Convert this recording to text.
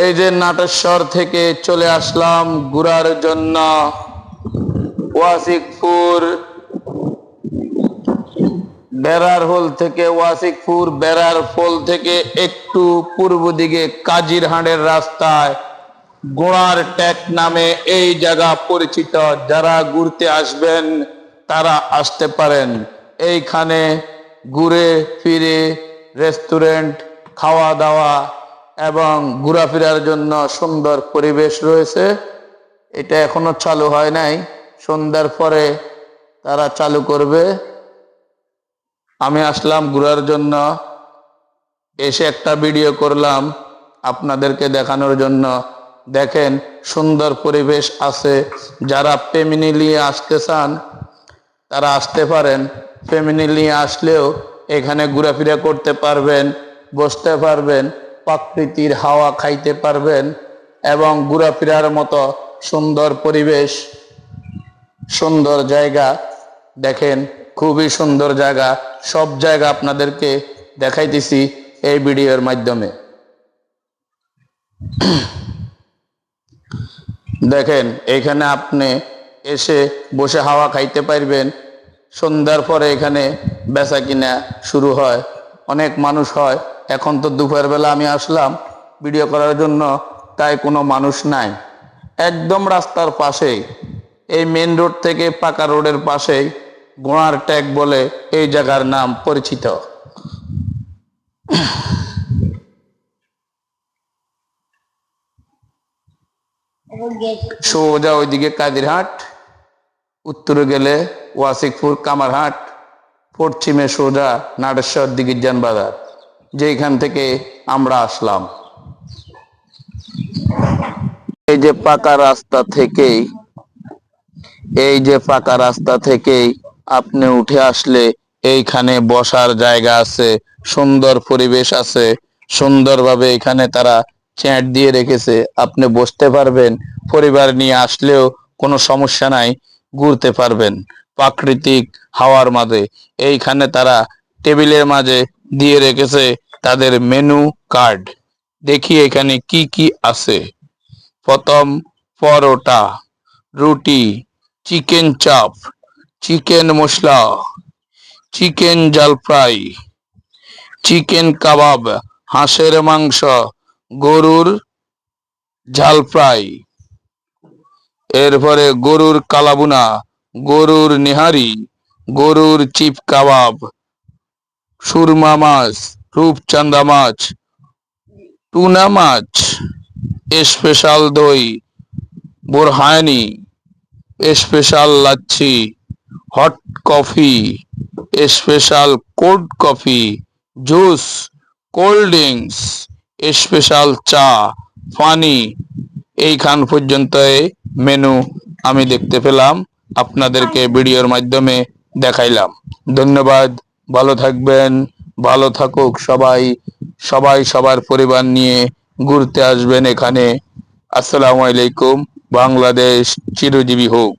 এই যে নাটেশ্বর থেকে চলে আসলাম ঘুরার জন্য। ওয়াসিকপুর বেড়ার হোল থেকে, ওয়াসিকপুর বেড়ার পোল থেকে একটু পূর্ব দিকে কাজিরহাটের রাস্তায় গোড়ার ট্যাক নামে এই জায়গা পরিচিত। যারা ঘুরতে আসবেন, তারা আসতে পারেন। এইখানে ঘুরে ফিরে রেস্টুরেন্ট খাওয়া দাওয়া এবং ঘোরাফেরার জন্য সুন্দর পরিবেশ রয়েছে। এটা এখনও চালু হয় নাই। সন্ধ্যার পরে তারা চালু করবে। আমি আসলাম ঘোরার জন্য। এসে একটা ভিডিও করলাম আপনাদেরকে দেখানোর জন্য। দেখেন, সুন্দর পরিবেশ আছে। যারা ফ্যামিলি নিয়ে আসতে চান, তারা আসতে পারেন। ফ্যামিলি নিয়ে আসলেও এখানে ঘোরাফেরা করতে পারবেন, বসতে পারবেন। প্রাকৃতির হাওয়া খাইতে পারবেন এবং ঘোরাফেরার মতো সুন্দর পরিবেশ, সুন্দর জায়গা, দেখেন খুবই সুন্দর জায়গা, সব জায়গা আপনাদেরকে দেখাইতেছি এই ভিডিওর মাধ্যমে। দেখেন এখানে আপনি এসে বসে হাওয়া খাইতে পারবেন, সন্ধ্যার পরে এখানে বেচা কিনা শুরু হয়। অনেক মানুষ হয়। এখন তো দুপুর বেলা আমি আসলাম ভিডিও করার জন্য, তাই কোনো মানুষ নাই। একদম রাস্তার পাশেই, এই মেন রোড থেকে পাকা রোডের পাশেই গোড়ার ট্যাগ বলে এই জায়গার নাম পরিচিত। সোজা ওইদিকে কাদিরহাট উত্তরে গেলে ওয়াসিকপুর, কামারহাট পশ্চিমে সোজা নাটেশ্বর দিগিজান বাজার যেখান থেকে আমরা আসলাম। এই যে পাকা রাস্তা থেকেই, এই যে পাকা রাস্তা থেকেই আপনি উঠে আসলে এইখানে বসার জায়গা আছে, সুন্দর পরিবেশ আছে, সুন্দরভাবে এখানে তারা চ্যাট দিয়ে রেখেছে, আপনি বসতে পারবেন, পরিবার নিয়ে আসলেও কোনো সমস্যা নাই, ঘুরতে পারবেন। প্রাকৃতিক হাওয়ার মাঝে। এইখানে তারা টেবিলের মাঝে দিয়ে রেখেছে তাদের মেনু কার্ড। দেখি এখানে কি কি আছে। প্রথম পরোটা, রুটি, chicken chaap, chicken masala, chicken জাল ফ্রাই, চিকেন কাবাব, হাঁসের মাংস, গরুর ঝাল ফ্রাই। এরপরে গরুর কালাবুনা গরুর নেহারি, গরুর চিপ কাবাব, সুরমা মাছ রূপচান্দা মাছ, টুনা মাছ, স্পেশাল দই borhani special lassi, hot coffee, special cold coffee, juice, cold drinks, special চা পানি এইখান পর্যন্ত মেনু আমি দেখতে পেলাম। আপনাদেরকে ভিডিওর মাধ্যমে দেখাইলাম। ধন্যবাদ, ভালো থাকবেন, ভালো থাকুক সবাই সবাই সবার পরিবার নিয়ে ঘুরতে আসবেন এখানে। আসসালামু আলাইকুম, বাংলাদেশ চিরজীবী হোক।